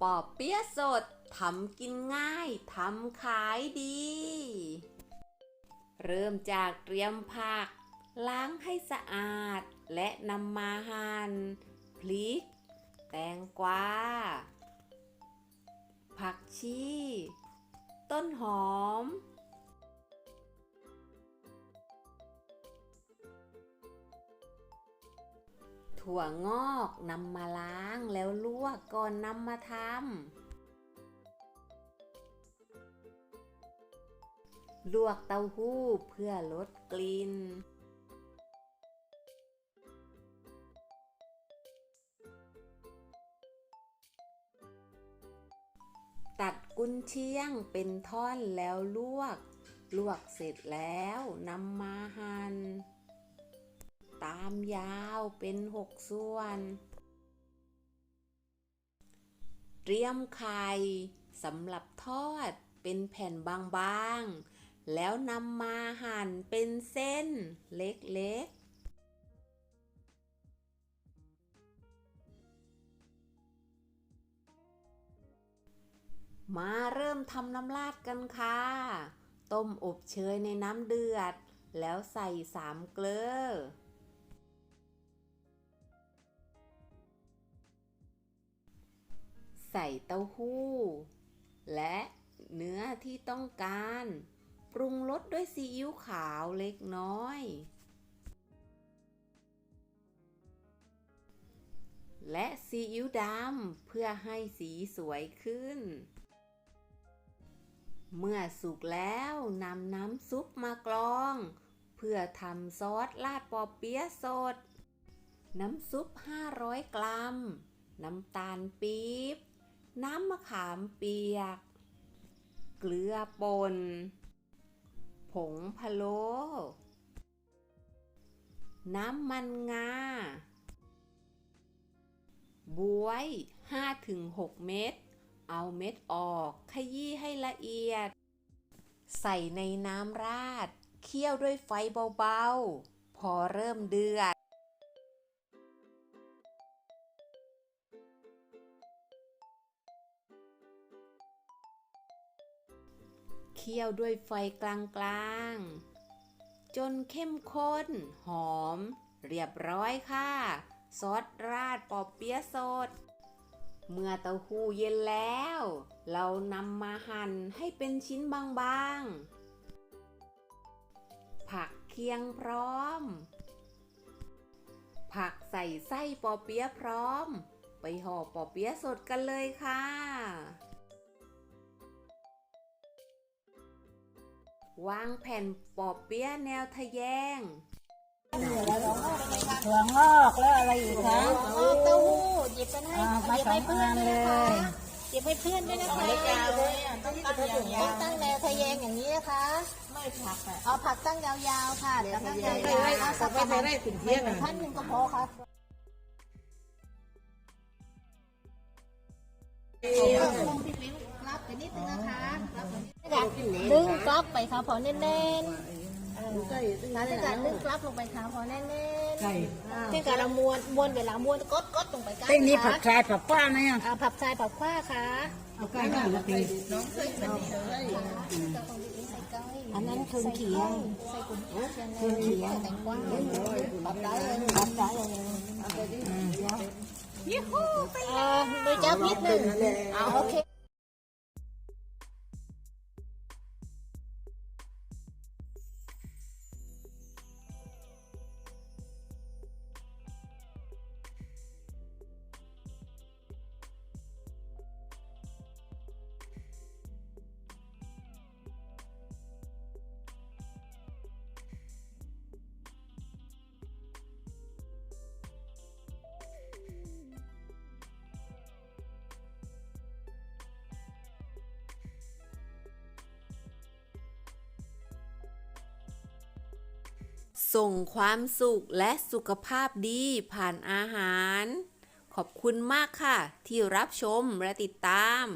ปอบเปี๊ยะสดทำกินง่ายทำขายดี เริ่มจากเตรียมผัก ล้างให้สะอาด และนำมาหั่นพริก แตงกวาผักชี ต้นหอม ถั่วงอกนำมาล้างแล้วลวกก่อนนำมาทำ ลวกเต้าหู้เพื่อลดกลิ่น ตัดกุนเชียงเป็นท่อนแล้วลวก ลวกเสร็จแล้วนำมาหัน่น ตามยาวเป็นหกส่วน เตรียมไข่สำหรับทอดเป็นแผ่นบางๆ แล้วนำมาหั่นเป็นเส้นเล็กๆมาเริ่มทำน้ำราดกันค่ะ ต้มอบเชยในน้ำเดือด แล้วใส่สามเกลือ ใส่เต้าหู้ และเนื้อที่ต้องการ ปรุงรสด้วยซีอิ๊วขาวเล็กน้อย และซีอิ๊วดำเพื่อให้สีสวยขึ้น เมื่อสุกแล้วนำน้ำซุปมากรอง เพื่อทำซอสราดปอเปี๊ยะสด น้ำซุป 500 กรัม น้ำตาลปี๊บ น้ำมะขามเปียก เกลือป่น ผงพะโล้น้ำมันงา บวย 5-6 เม็ด เอาเม็ดออก ขยี้ให้ละเอียด ใส่ในน้ำราด เคี่ยวด้วยไฟเบา ๆ พอเริ่มเดือด คี่ยวด้วยไฟกลางๆ จนเข้มข้น หอม เรียบร้อยค่ะ ซอสราดปอบเปี๊ยะสด เมื่อเต้าหู้เย็นแล้ว เรานำมาหั่นให้เป็นชิ้นบางๆ ผักเคียงพร้อม ผักใส่ไส้ปอเปี๊ยะพร้อม ไปห่อปอเปี๊ยะสดกันเลยค่ะ วางแผ่นปอเปี๊ยะแนวทะแยงถั่วงอกแล้วอะไรอีกคะอ๋อเต้าหู้หยิบไปให้อ่าหยิบให้เพื่อนมาด้วยนะคะสองอันเลยหยิบให้เพื่อนด้วยนะคะยาวเลยอะต้องตั้งอย่างต้องตั้งแนวทะแยงอย่างนี้นะคะ ไม่ผักอะเอาผักตั้งยาวๆค่ะตั้งยาวๆเอาสักไม่ประได้มาณถึงเที่ยงอะท่านหนึ่งก็พอค่ะลงพี่ลิ้วรับไปนิดนึงนะคะรับไปนิดนึงค่ะ ดึงกลับไปค่ะพอแน่นๆเออหลังจากนั้นดึงกลับลงไปค่ะพอแน่นๆไก่ที่การเราม้วนม้วนเวลาม้วนกดกดลงไปกันเต้นนี้ผักค่ะชายผักกว้างเนี่ยอ่าผักชายผักขว้าค่ะเอาไก่มาละตีน้องอันนั้นเครื่องเคียงใส่กุ้งเครื่องเคียงแตงกวาปรับได้เลยปรับได้เลยยี่หูไปเลยโดยจับนิดนึงอ่าโอเค ส่งความสุขและสุขภาพดีผ่านอาหาร ขอบคุณมากค่ะ ที่รับชมและติดตาม